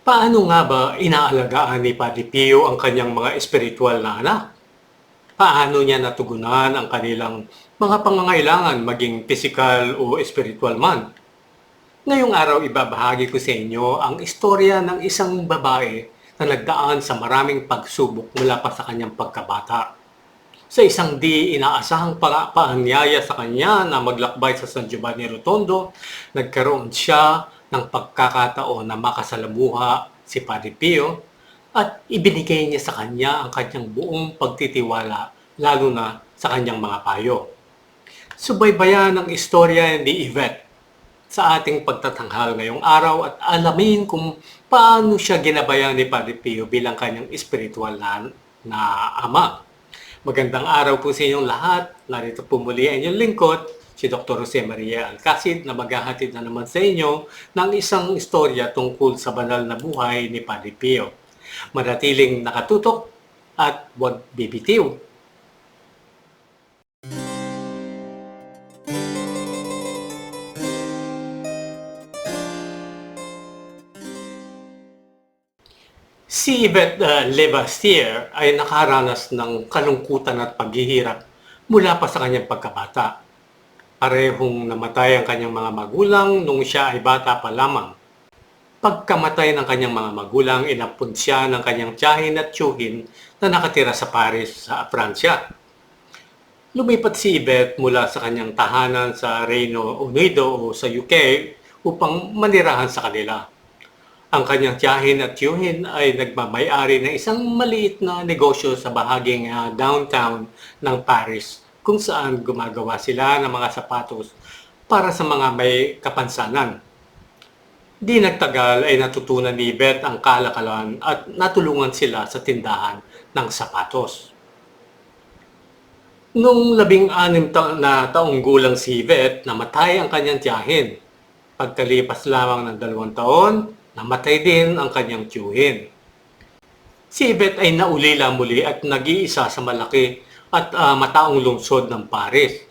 Paano nga ba inaalagaan ni Padre Pio ang kanyang mga espiritual na anak? Paano niya natugunan ang kanilang mga pangangailangan maging physical o spiritual man? Ngayong araw ibabahagi ko sa inyo ang istorya ng isang babae na nagdaan sa maraming pagsubok mula pa sa kanyang pagkabata. Sa isang di inaasahang pa- paanyaya sa kanya na maglakbay sa San Giovanni Rotondo, nagkaroon siya ng pagkakataon na makasalamuha si Padre Pio at ibinigay niya sa kanya ang kanyang buong pagtitiwala lalo na sa kanyang mga payo. Subaybayan ang istorya ni Yvette sa ating pagtatanghal ngayong araw at alamin kung paano siya ginabayan ni Padre Pio bilang kanyang espiritual na, na ama. Magandang araw po sa inyong lahat. Narito po muli ang inyong lingkod, si Dr. Jose Maria Alcacid na maghahatid na naman sa inyo ng isang istorya tungkol sa banal na buhay ni Padre Pio. Manatiling nakatutok at huwag bibitiw. Si Yvette uh, Lebastier ay nakaranas ng kalungkutan at paghihirap mula pa sa kanyang pagkabata. Parehong namatay ang kanyang mga magulang nung siya ay bata pa lamang. Pagkamatay ng kanyang mga magulang, inapon siya ng kanyang tiyahin at tiyuhin na nakatira sa Paris, sa Pransya. Lumipat si Yvette mula sa kanyang tahanan sa Reino Unido o sa UK upang manirahan sa kanila. Ang kanyang tiyahin at tiyuhin ay nagmamayari ng isang maliit na negosyo sa bahaging ah, downtown ng Paris kung saan gumagawa sila ng mga sapatos para sa mga may kapansanan. Di nagtagal ay natutunan ni Beth ang kalakalan at natulungan sila sa tindahan ng sapatos. Nung labing anim ta- na taong gulang si Yvette, namatay ang kanyang tiyahin. Pagkalipas lamang ng dalawang taon, namatay din ang kanyang tiyuhin. Si Yvette ay naulila muli at nag-iisa sa malaki at ah, mataong lungsod ng Paris.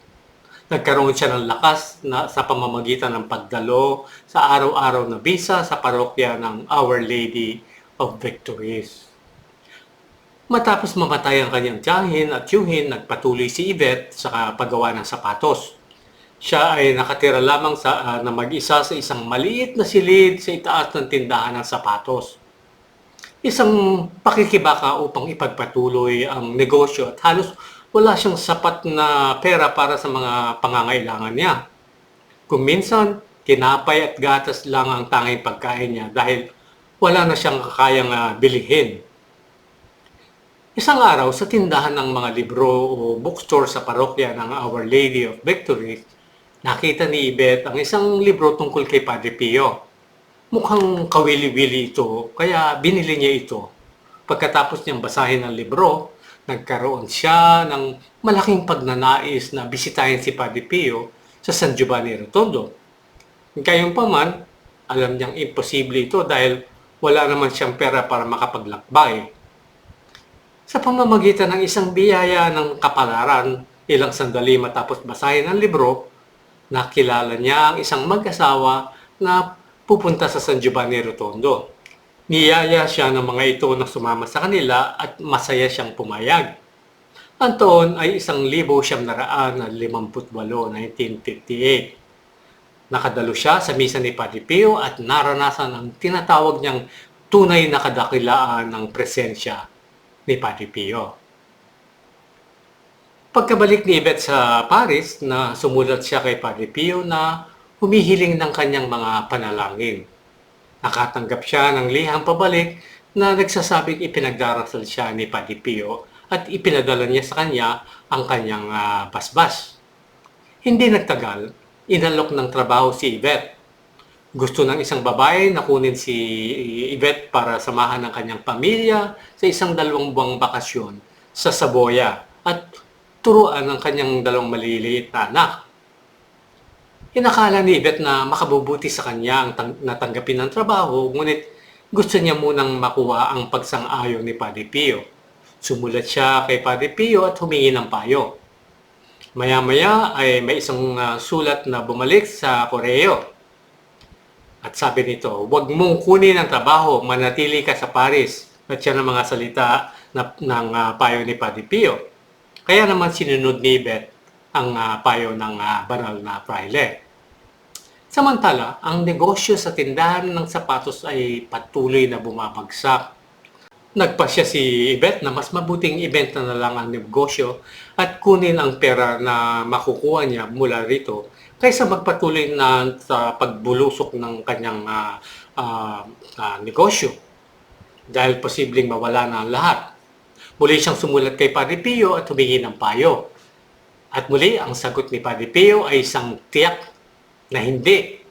Nagkaroon siya ng lakas na, sa pamamagitan ng pagdalo sa araw-araw na bisa sa parokya ng Our Lady of Victories. Matapos mamatay ang kanyang tiyahin at tiyuhin, nagpatuloy si Yvette sa paggawa ng sapatos. Siya ay nakatira lamang sa, ah, na mag-isa sa isang maliit na silid sa itaas ng tindahan ng sapatos. Isang pakikibaka upang ipagpatuloy ang negosyo at halos wala siyang sapat na pera para sa mga pangangailangan niya. Kung minsan, tinapay at gatas lang ang tanging pagkain niya dahil wala na siyang kakayang ah, bilihin. Isang araw sa tindahan ng mga libro o bookstore sa parokya ng Our Lady of Victory, nakita ni Ibet ang isang libro tungkol kay Padre Pio. Mukhang kawili-wili ito, kaya binili niya ito. Pagkatapos niyang basahin ang libro, nagkaroon siya ng malaking pagnanais na bisitahin si Padre Pio sa San Giovanni Rotondo. Gayunpaman, alam niyang imposible ito dahil wala naman siyang pera para makapaglakbay. Sa pamamagitan ng isang biyaya ng kapalaran, ilang sandali matapos basahin ang libro, nakilala niya ang isang mag-asawa na pupunta sa San Giovanni Rotondo. Niyaya siya ng mga ito na sumama sa kanila at masaya siyang pumayag. Ang taon ay isang libo siyam na raan at limamputwalo, 1958. Nakadalo siya sa misa ni Padre Pio at naranasan ang tinatawag niyang tunay na kadakilaan ng presensya ni Padre Pio. Pagkabalik ni Yvette sa Paris, na sumulat siya kay Padre Pio na humihiling ng kanyang mga panalangin. Nakatanggap siya ng liham pabalik na nagsasabing ipinagdarasal siya ni Padre Pio at ipinadala niya sa kanya ang kanyang ah, basbas. Hindi nagtagal, inalok ng trabaho si Yvette. Gusto ng isang babae na kunin si Yvette para samahan ng kanyang pamilya sa isang dalawang buwang bakasyon sa Saboya at turuan ng kanyang dalawang maliliit na anak. Inakala ni Yvette na makabubuti sa kanya ang tang- natanggapin ng trabaho, ngunit gusto niya munang makuha ang pagsang-ayon ni Padre Pio. Sumulat siya kay Padre Pio at humingi ng payo. Maya-maya ay may isang ah, sulat na bumalik sa koreo. At sabi nito, huwag mong kunin ang trabaho, manatili ka sa Paris. At yan ang mga salita na, ng ah, payo ni Padre Pio. Kaya naman sinunod ni Ibet ang ah, payo ng ah, banal na praile. Samantala, ang negosyo sa tindahan ng sapatos ay patuloy na bumabagsak. Nagpasya si Ibet na mas mabuting ibenta na lang ang negosyo at kunin ang pera na makukuha niya mula rito kaysa magpatuloy na sa pagbulusok ng kanyang ah, ah, ah, negosyo dahil posibleng mawala na ang lahat. Muli siyang sumulat kay Padre Pio at humingi ng payo. At muli, ang sagot ni Padre Pio ay isang tiyak na hindi.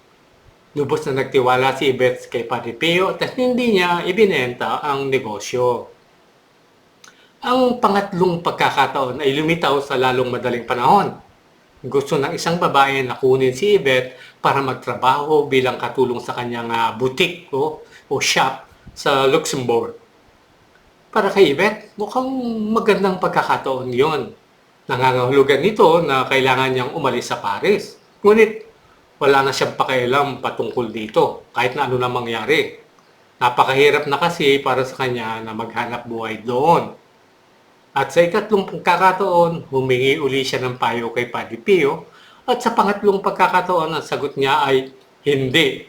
Lubos na nagtiwala si Ibet kay Padre Pio at hindi niya ibinenta ang negosyo. Ang pangatlong pagkakataon ay lumitaw sa lalong madaling panahon. Gusto ng isang babae na kunin si Ibet para magtrabaho bilang katulong sa kanyang ah, boutique o, o shop sa Luxembourg. Para kay Ibet, mukhang magandang pagkakataon yon. Nangangahulugan nito na kailangan niyang umalis sa Paris. Ngunit wala na siyang pakialam patungkol dito, kahit na ano na mangyari. Napakahirap na kasi para sa kanya na maghanap buhay doon. At sa ikatlong pagkakataon, humingi uli siya ng payo kay Padre Pio at sa pangatlong pagkakataon, ang sagot niya ay hindi.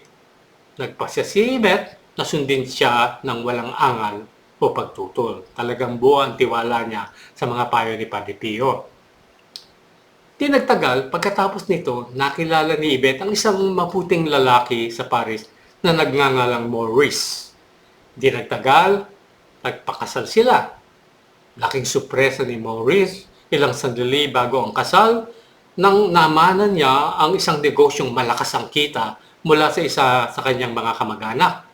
Nagpasya si Ibet na sundin siya ng walang angal o pagtutol. Talagang buo ang tiwala niya sa mga payo ni Padre Pio. Di nagtagal, pagkatapos nito, nakilala ni Ibet ang isang maputing lalaki sa Paris na nagngangalang Maurice. Di nagtagal, nagpakasal sila. Laking supresa ni Maurice, ilang sandali bago ang kasal, nang namanan niya ang isang negosyong malakas ang kita mula sa isa sa kanyang mga kamag-anak.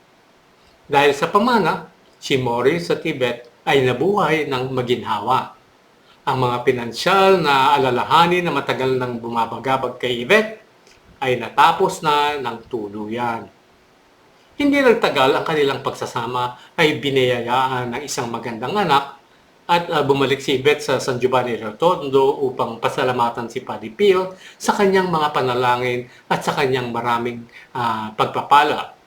Dahil sa pamana, si Maurice at Ibet ay nabuhay ng maginhawa ang mga pinansyal na alalahanin na matagal nang bumabagabag kay Yvette ay natapos na ng tuluyan. Hindi nagtagal ang kanilang pagsasama ay binayayaan ng isang magandang anak at uh, bumalik si Yvette sa San Giovanni Rotondo upang pasalamatan si Padre Pio sa kanyang mga panalangin at sa kanyang maraming uh, pagpapala,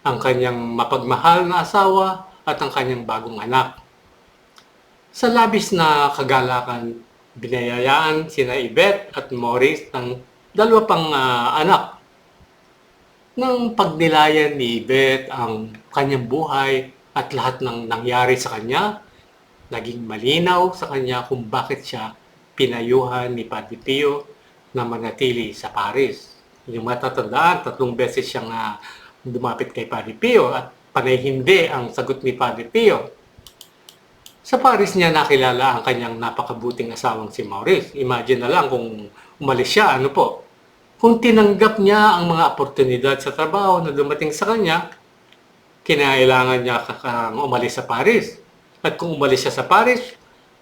ang kanyang mapagmahal na asawa at ang kanyang bagong anak. Sa labis na kagalakan, binayayaan sina Ibet at Morris ng dalawa pang uh, anak. Nang pagnilayan ni Ibet ang kanyang buhay at lahat ng nangyari sa kanya, naging malinaw sa kanya kung bakit siya pinayuhan ni Padre Pio na manatili sa Paris. Yung matatandaan, tatlong beses siyang uh, dumapit kay Padre Pio at panay hindi ang sagot ni Padre Pio sa Paris niya nakilala ang kanyang napakabuting asawang si Maurice. Imagine na lang kung umalis siya, ano po. Kung tinanggap niya ang mga oportunidad sa trabaho na dumating sa kanya, kinailangan niya kang umalis sa Paris. At kung umalis siya sa Paris,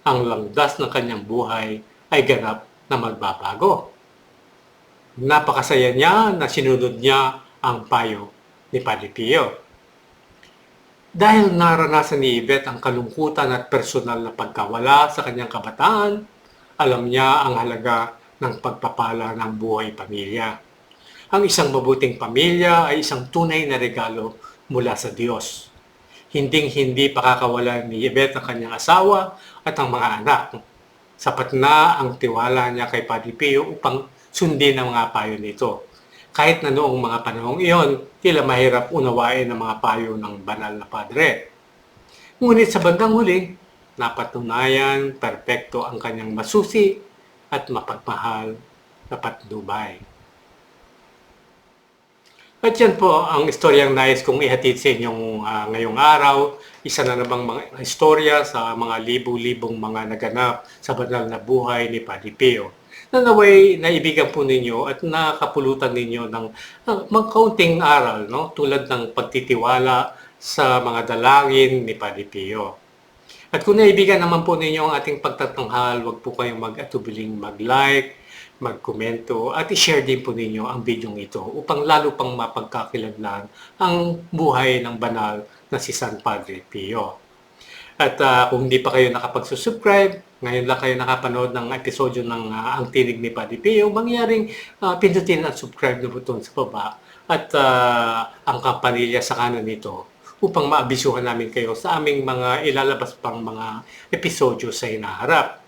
ang langdas ng kanyang buhay ay ganap na magbabago. Napakasaya niya na sinunod niya ang payo ni Padre Pio. Dahil naranasan ni Yvette ang kalungkutan at personal na pagkawala sa kanyang kabataan, alam niya ang halaga ng pagpapala ng buhay pamilya. Ang isang mabuting pamilya ay isang tunay na regalo mula sa Diyos. Hinding-hindi pakakawala ni Yvette ang kanyang asawa at ang mga anak. Sapat na ang tiwala niya kay Padre Pio upang sundin ang mga payo nito kahit na noong mga panahong iyon, tila mahirap unawain ang mga payo ng banal na padre. Ngunit sa bandang huli, napatunayan perpekto ang kanyang masusi at mapagmahal na patnubay. At yan po ang istoryang nais kong ihatid sa inyong uh, ngayong araw. Isa na namang mga istorya sa mga libu-libong mga naganap sa banal na buhay ni Padre Pio na naway naibigan po ninyo at nakapulutan ninyo ng uh, magkaunting aral no? tulad ng pagtitiwala sa mga dalangin ni Padre Pio. At kung naibigan naman po ninyo ang ating pagtatanghal, huwag po kayong mag-atubiling mag-like, mag-komento at i-share din po ninyo ang video ito upang lalo pang mapagkakilanlan ang buhay ng banal na si San Padre Pio. At uh, kung hindi pa kayo nakapag-subscribe, ngayon lang kayo nakapanood ng episodyo ng uh, Ang Tinig ni Padre Pio, mangyaring uh, pindutin at subscribe na button sa baba at ah, ang kampanilya sa kanan nito upang maabisuhan namin kayo sa aming mga ilalabas pang mga episodyo sa hinaharap.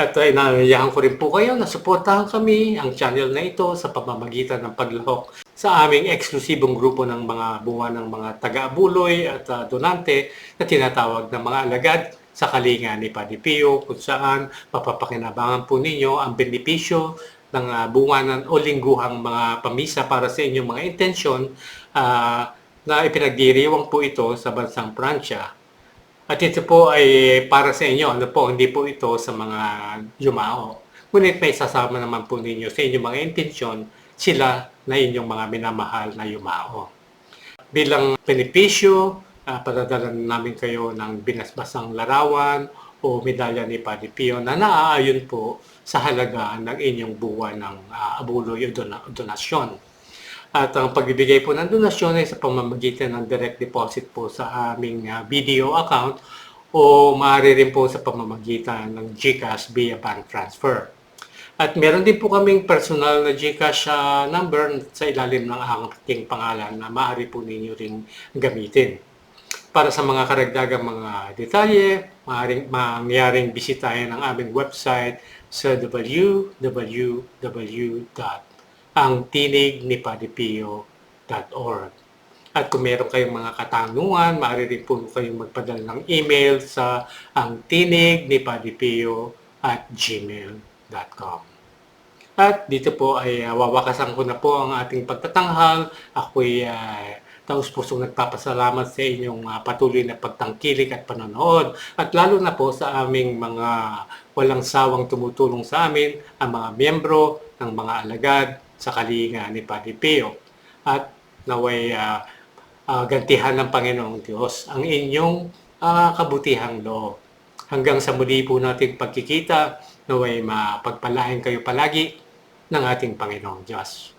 At uh, inaanyayahan ko rin po kayo na suportahan kami, ang channel na ito, sa pamamagitan ng paglahok sa aming eksklusibong grupo ng mga bunga ng mga taga-abuloy at ah, donante na tinatawag na mga alagad sa kalinga ni Padre Pio kung saan mapapakinabangan po ninyo ang benepisyo ng uh, bunganan o lingguhang mga pamisa para sa inyong mga intensyon ah, na ipinagdiriwang po ito sa bansang Pransya. At ito po ay para sa inyo, ano po, hindi po ito sa mga yumao. Ngunit may sasama naman po ninyo sa inyong mga intensyon sila na inyong mga minamahal na yumao. Bilang benepisyo, uh, padadalan namin kayo ng binasbasang larawan o medalya ni Padre Pio na naaayon po sa halaga ng inyong buwan ng uh, abuloy o dona- donasyon. At ang pagbibigay po ng donasyon ay sa pamamagitan ng direct deposit po sa aming uh, video account o maaari rin po sa pamamagitan ng GCash via bank transfer. At meron din po kaming personal na GCash uh, number sa ilalim ng aking pangalan na maaari po ninyo rin gamitin. Para sa mga karagdagang mga detalye, maaaring mangyaring bisitahin ang aming website sa www ang tinig ni padipio.org. At kung meron kayong mga katanungan, maaari rin po kayong magpadala ng email sa ang tinig ni padipio at gmail.com. At dito po ay uh, wawakasan ko na po ang ating pagtatanghal. Ako'y uh, taus pusong nagpapasalamat sa inyong uh, patuloy na pagtangkilik at panonood. At lalo na po sa aming mga walang sawang tumutulong sa amin, ang mga miyembro ng mga alagad, sa kalinga ni Padre Pio at naway uh, uh, gantihan ng Panginoong Diyos ang inyong uh, kabutihang loob. Hanggang sa muli po nating pagkikita, naway mapagpalain kayo palagi ng ating Panginoong Diyos.